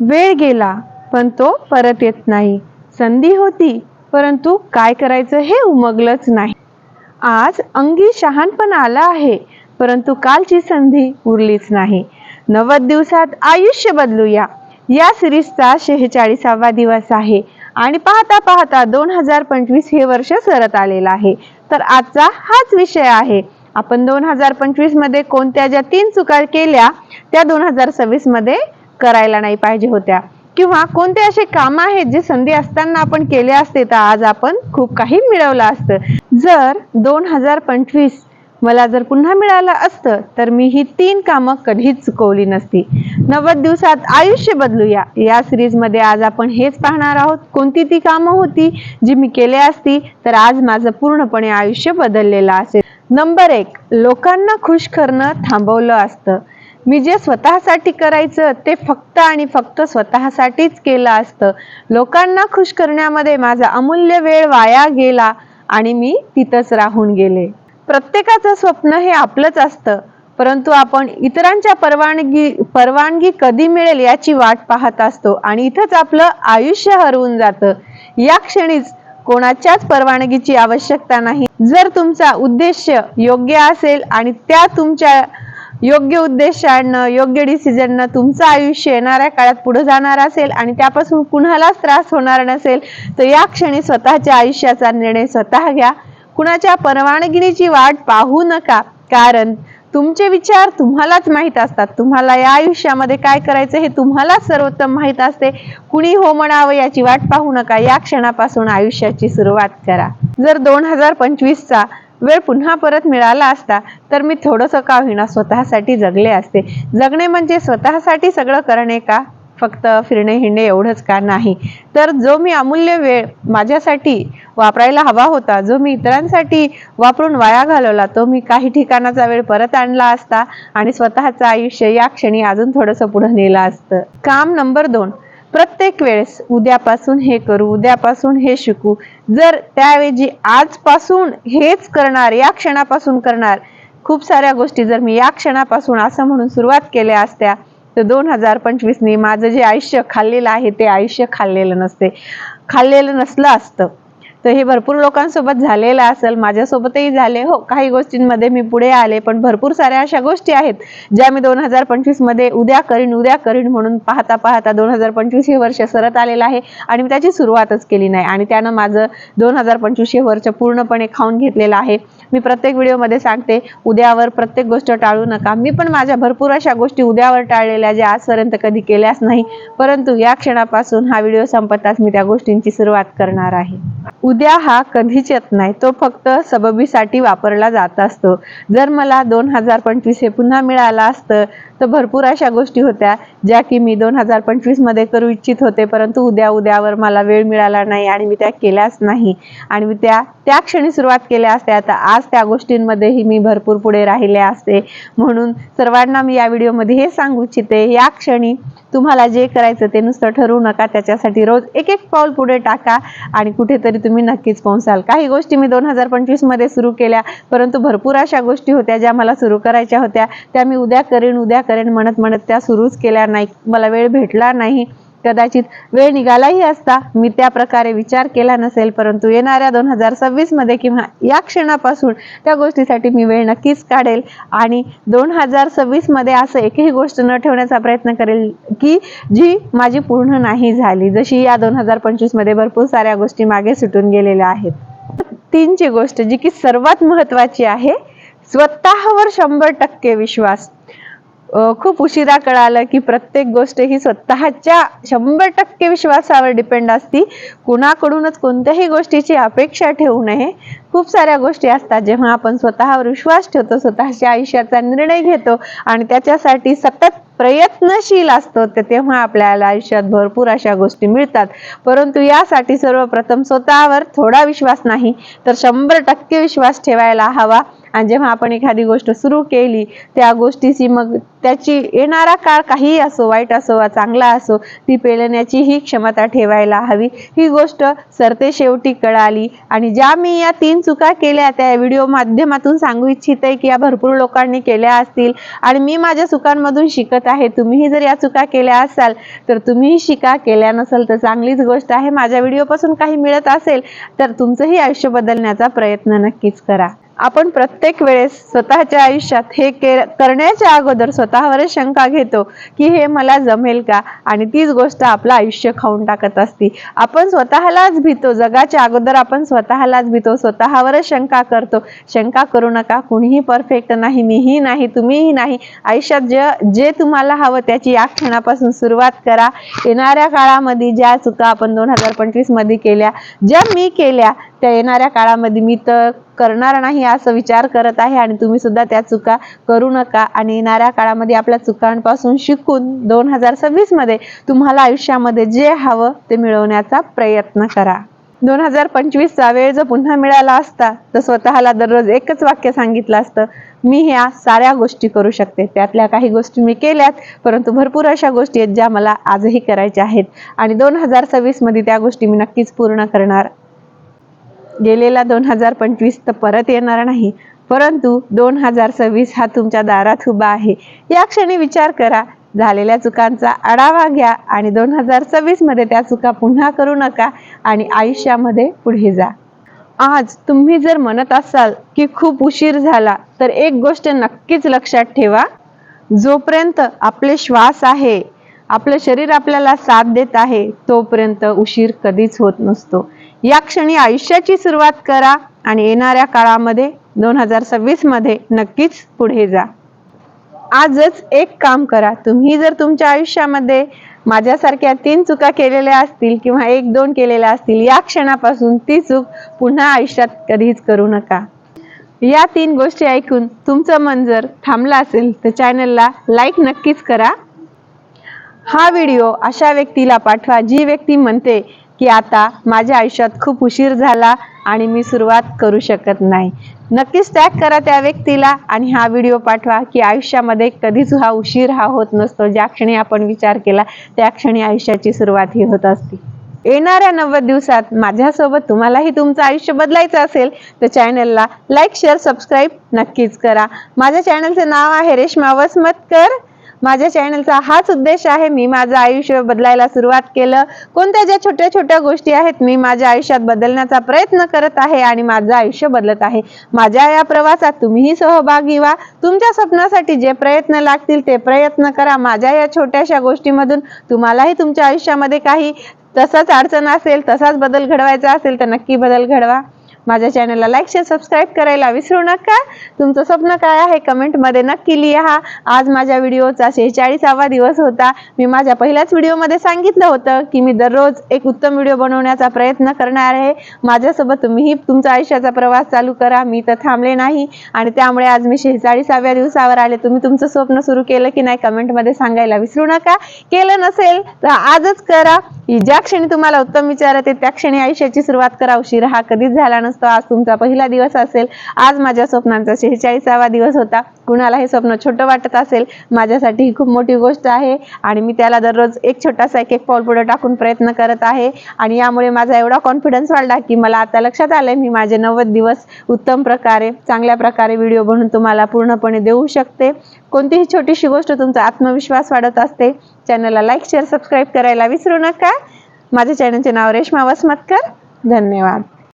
वेळ गेला पण तो परत येत नाही. संधी होती परंतु काय करायचं हे उमगलंच नाही. आज अंगी शहाणपण आला आहे परंतु कालची संधी उरलीच नाही. नव्वद दिवसात आयुष्य बदलूया. या सिरीजचा शेहेचाळीसावा दिवस आहे आणि पाहता पाहता दोन हजार पंचवीस हे वर्ष सरत आलेलं आहे. तर आजचा हाच विषय आहे. आपण दोन हजार पंचवीसमध्ये कोणत्या ज्या तीन चुका केल्या त्या दोन हजार सव्वीसमध्ये करायला नाही पाहिजे होत्या. किंवा कोणते असे काम आहेत जे संधी असताना आपण केले असते तर आज आपण खूप काही मिळवलं असतं. जर दोन हजार पंचवीस मला जर पुन्हा मिळालं असतं तर मी ही तीन कामं कधीच चुकवली नसती. नव्वद दिवसात आयुष्य बदलूया. या सिरीजमध्ये आज आपण हेच पाहणार आहोत. कोणती ती कामं होती जी मी केली असती तर आज माझं पूर्णपणे आयुष्य बदललेलं असेल. नंबर एक लोकांना खुश करणं थांबवलं असतं. मी जे स्वतःसाठी करायचं ते फक्त आणि फक्त स्वतःसाठीच केलं असतं. लोकांना खुश करण्यामध्ये माझा अमूल्य वेळ वाया गेला आणि मी तिथंच राहून गेले. प्रत्येकाचं स्वप्न हे आपलंच असतं परंतु आपण इतरांच्या परवानगी परवानगी कधी मिळेल याची वाट पाहत असतो आणि इथंच आपलं आयुष्य हरवून जातं. या क्षणीच कोणाच्याच परवानगीची आवश्यकता नाही. जर तुमचा उद्देश योग्य असेल आणि त्या तुमच्या योग्य उद्देशानं योग्य डिसिजननं तुमचं आयुष्य येणाऱ्या काळात पुढे जाणार असेल आणि त्यापासून कुणालाच त्रास होणार नसेल तर या क्षणी स्वतःच्या आयुष्याचा निर्णय स्वतः घ्या. कुणाच्या परवानगीची वाट पाहू नका. कारण तुमचे विचार तुम्हालाच माहीत असतात. तुम्हाला या आयुष्यामध्ये काय करायचं हे तुम्हालाच सर्वोत्तम माहीत असते. कुणी हो म्हणावं याची वाट पाहू नका. या क्षणापासून आयुष्याची सुरुवात करा. जर दोन हजार पंचवीसचा वेळ पुन्हा परत मिळाला असता तर मी थोडंसं का होईना स्वतःसाठी जगले असते. जगणे म्हणजे स्वतःसाठी सगळं करणे का? फक्त फिरणे हिंडणे एवढंच का नाही? तर जो मी अमूल्य वेळ माझ्यासाठी वापरायला हवा होता जो मी इतरांसाठी वापरून वाया घालवला तो मी काही ठिकाणाचा वेळ परत आणला असता आणि स्वतःचं आयुष्य या क्षणी अजून थोडंसं पुढं नेलं असतं. काम नंबर दोन. प्रत्येक वेळेस उद्यापासून हे करू उद्यापासून हे शिकू. जर त्याऐवजी आजपासून हेच करणार या क्षणापासून करणार खूप साऱ्या गोष्टी जर मी या क्षणापासून असं म्हणून सुरुवात केल्या असत्या तर दोन हजार पंचवीसनी माझं जे आयुष्य खाल्लेलं आहे ते आयुष्य खाल्लेलं नसते. खाल्लेलं नसलं असतं. तर हे भरपूर लोकांसोबत झालेलं असेल माझ्यासोबतही झाले. हो काही गोष्टींमध्ये मी पुढे आले पण भरपूर साऱ्या अशा गोष्टी आहेत ज्या मी दोन हजार पंचवीसमध्ये उद्या करीन उद्या करीन म्हणून पाहता पाहता दोन हजार पंचवीस हे वर्ष सरत आलेलं आहे आणि मी त्याची सुरुवातच केली नाही. आणि त्यानं माझं दोन हजार पंचवीस हे वर्ष पूर्णपणे खाऊन घेतलेलं आहे. मी प्रत्येक व्हिडिओमध्ये सांगते उद्यावर प्रत्येक गोष्ट टाळू नका. मी पण माझ्या भरपूर अशा गोष्टी उद्यावर टाळलेल्या ज्या आजपर्यंत कधी केल्याच नाही. परंतु या क्षणापासून हा व्हिडिओ संपताच मी त्या गोष्टींची सुरुवात करणार आहे. उद्या हा कधीच येत नाही. तो फक्त सबबीसाठी वापरला जात असतो. जर मला दोन हजार पंचवीस हे पुन्हा मिळालं असतं तर भरपूर अशा गोष्टी होत्या ज्या की मी दोन हजार पंचवीसमध्ये करू इच्छित होते परंतु उद्या उद्यावर मला वेळ मिळाला नाही आणि मी त्या केल्याच नाही. आणि मी त्या त्या क्षणी सुरुवात केल्या असत्या. तर आज त्या गोष्टींमध्येही मी भरपूर पुढे राहिले असते. म्हणून सर्वांना मी या व्हिडिओमध्ये हे सांगू इच्छिते या क्षणी तुम्हाला जे करायचं ते नुसतं ठरवू नका. त्याच्यासाठी रोज एक एक पाऊल पुढे टाका आणि कुठेतरी तुम्ही नक्कीच पोहोचाल. काही गोष्टी मी दोन हजार पंचवीसमध्ये सुरू केल्या परंतु भरपूर अशा गोष्टी होत्या ज्या मला सुरू करायच्या होत्या. त्या मी उद्या करेन उद्या करेन म्हणत म्हणत त्या सुरूच केल्या नाही. मला वेळ भेटला नाही. कदाचित वेळ निघालाही असता. मी त्या प्रकारे विचार केला नसेल परंतु येणाऱ्या दोन हजार सव्वीसमध्ये किंवा या क्षणापासून त्या गोष्टीसाठी मी वेळ नक्कीच काढेल. आणि दोन हजार सव्वीसमध्ये असं एकही गोष्ट न ठेवण्याचा प्रयत्न करेल की जी माझी पूर्ण नाही झाली. जशी या दोन हजार पंचवीसमध्ये भरपूर साऱ्या गोष्टी मागे सुटून गेलेल्या आहेत. तीनची गोष्ट जी की सर्वात महत्वाची आहे स्वतःवर शंभर टक्के विश्वास. खूप उशिरा कळालं की प्रत्येक गोष्ट ही स्वतःच्या शंभर टक्के विश्वासावर डिपेंड असती. कुणाकडूनच कोणत्याही गोष्टीची अपेक्षा ठेवू नये. खूप साऱ्या गोष्टी असतात जेव्हा आपण स्वतःवर विश्वास ठेवतो स्वतःच्या आयुष्याचा निर्णय घेतो आणि त्याच्यासाठी सतत प्रयत्नशील असतो तर तेव्हा आपल्याला आयुष्यात भरपूर अशा गोष्टी मिळतात. परंतु यासाठी सर्वप्रथम स्वतःवर थोडा विश्वास नाही तर शंभर टक्के विश्वास ठेवायला हवा. आणि जेव्हा आपण एखादी गोष्ट सुरू केली त्या गोष्टीची मग त्याची येणारा काळ काहीही असो वाईट असो वा चांगला असो ती पेलण्याची ही क्षमता ठेवायला हवी. ही गोष्ट सरते शेवटी कळाली. आणि ज्या मी या तीन चुका केल्या त्या व्हिडिओ माध्यमातून सांगू इच्छिते की या भरपूर लोकांनी केल्या असतील. आणि मी माझ्या चुकांमधून शिकत आहे. तुम्हीही जर या चुका केल्या असाल तर तुम्हीही शिका. केल्या नसेल तर चांगलीच गोष्ट आहे. माझ्या व्हिडिओपासून काही मिळत असेल तर तुमचंही आयुष्य बदलण्याचा प्रयत्न नक्कीच करा. आपण प्रत्येक वेळेस स्वतःच्या आयुष्यात हे के करण्याच्या अगोदर स्वतःवरच शंका घेतो की हे मला जमेल का? आणि तीच गोष्ट आपलं आयुष्य खाऊन टाकत असती. आपण स्वतःलाच भीतो. जगाच्या अगोदर आपण स्वतःलाच भीतो. स्वतःवरच शंका करतो. शंका करू नका. कुणीही परफेक्ट नाही. मीही नाही. तुम्हीही नाही. आयुष्यात जे जे तुम्हाला हवं त्याची या क्षणापासून सुरुवात करा. येणाऱ्या काळामध्ये ज्या चुका आपण दोन हजार पंचवीसमध्ये केल्या ज्या मी केल्या त्या येणाऱ्या काळामध्ये मी तर करणार नाही असं विचार करत आहे आणि तुम्ही सुद्धा त्या चुका करू नका. आणि येणाऱ्या काळामध्ये आपल्या चुकांपासून शिकून दोन हजार सव्वीसमध्ये तुम्हाला आयुष्यामध्ये जे हवं ते मिळवण्याचा प्रयत्न करा. दोन हजार पंचवीसचा वेळ जर पुन्हा मिळाला असता तर स्वतःला दररोज एकच वाक्य सांगितलं असतं मी ह्या साऱ्या गोष्टी करू शकते. त्यातल्या काही गोष्टी मी केल्यात परंतु भरपूर अशा गोष्टी आहेत ज्या मला आजही करायच्या आहेत. आणि दोन हजार सव्वीसमध्ये त्या गोष्टी मी नक्कीच पूर्ण करणार गेलेला दोन हजार पंचवीस तर परत येणार नाही. परंतु दोन हजार सव्वीस हा तुमच्या दारात उभा आहे. या क्षणी विचार करा झालेल्या चुकांचा आढावा घ्या आणि दोन हजार सव्वीसमध्ये त्या चुका पुन्हा करू नका आणि आयुष्यामध्ये पुढे जा. आज तुम्ही जर म्हणत असाल की खूप उशीर झाला तर एक गोष्ट नक्कीच लक्षात ठेवा. जोपर्यंत आपले श्वास आहे आपलं शरीर आपल्याला साथ देत आहे तोपर्यंत उशीर कधीच होत नसतो. या क्षणी आयुष्याची सुरुवात करा आणि येणाऱ्या काळामध्ये दोन हजार सव्वीसमध्ये नक्कीच पुढे जा. आजच एक काम करा. तुम्ही जर तुमच्या आयुष्यामध्ये माझ्यासारख्या तीन चुका केलेल्या असतील किंवा एक दोन केलेल्या असतील या क्षणापासून ती चूक पुन्हा आयुष्यात कधीच करू नका. या तीन गोष्टी ऐकून तुमचं मन जर थांबलं असेल तर चॅनलला लाईक नक्कीच करा. हा व्हिडिओ अशा व्यक्तीला पाठवा जी व्यक्ती म्हणते की आता माझ्या आयुष्यात खूप उशीर झाला आणि मी सुरुवात करू शकत नाही. नक्कीच टॅग करा त्या व्यक्तीला आणि हा व्हिडिओ पाठवा की आयुष्यामध्ये कधीच हा उशीर हा होत नसतो. ज्या क्षणी आपण विचार केला त्या क्षणी आयुष्याची सुरुवात ही होत असते. येणाऱ्या नव्वद दिवसात माझ्यासोबत तुम्हालाही तुमचं आयुष्य बदलायचं असेल तर चॅनलला लाईक शेअर सबस्क्राईब नक्कीच करा. माझ्या चॅनलचं नाव आहे रेश्मा वसमतकर. माझ्या चॅनलचा हाच उद्देश आहे मी माझं आयुष्य बदलायला सुरुवात केलं. कोणत्या ज्या छोट्या छोट्या गोष्टी आहेत मी माझ्या आयुष्यात बदलण्याचा प्रयत्न करत आहे आणि माझं आयुष्य बदलत आहे. माझ्या या प्रवासात तुम्हीही सहभागी व्हा. तुमच्या स्वप्नासाठी जे प्रयत्न लागतील ते प्रयत्न करा. माझ्या या छोट्याशा गोष्टीमधून तुम्हालाही तुमच्या आयुष्यामध्ये काही तसाच अडचण असेल तसाच बदल घडवायचा असेल तर नक्की बदल घडवा. माझ्या चॅनलला लाईक शेअर सबस्क्राईब करायला विसरू नका. तुमचं स्वप्न काय आहे कमेंटमध्ये नक्की लिहा. आज माझ्या व्हिडिओचा शेहेचाळीसावा दिवस होता. मी माझ्या पहिल्याच व्हिडिओमध्ये सांगितलं होतं की मी दररोज एक उत्तम व्हिडिओ बनवण्याचा प्रयत्न करणार आहे. माझ्यासोबत तुम्हीही तुमचा आयुष्याचा प्रवास चालू करा. मी तर थांबले नाही आणि त्यामुळे आज मी शेहेचाळीसाव्या दिवसावर आले. तुम्ही तुमचं स्वप्न सुरू केलं की नाही कमेंटमध्ये सांगायला विसरू नका. केलं नसेल तर आजच करा. ज्या क्षणी तुम्हाला उत्तम विचार येते त्या क्षणी आयुष्याची सुरुवात करा. उशीर हा कधीच झाला नसतो. आज तुमचा पहिला दिवस असेल. आज माझ्या स्वप्नांचा शेहेचाळीसावा दिवस होता. कुणाला हे स्वप्न छोटं वाटत असेल माझ्यासाठी ही खूप मोठी गोष्ट आहे. आणि मी त्याला दररोज एक छोटासा एक एक पाऊल पुढे टाकून प्रयत्न करत आहे. आणि यामुळे माझा एवढा कॉन्फिडन्स वाढला की मला आता लक्षात आलंय मी माझे नव्वद दिवस उत्तम प्रकारे चांगल्या प्रकारे व्हिडिओ बनवून तुम्हाला पूर्णपणे देऊ शकते. कोणतीही छोटीशी गोष्ट तुमचा आत्मविश्वास वाढत असते चॅनलला लाईक शेअर सबस्क्राईब करायला विसरू नका. माझ्या चॅनलचे नाव रेश्मा वसमतकर. धन्यवाद.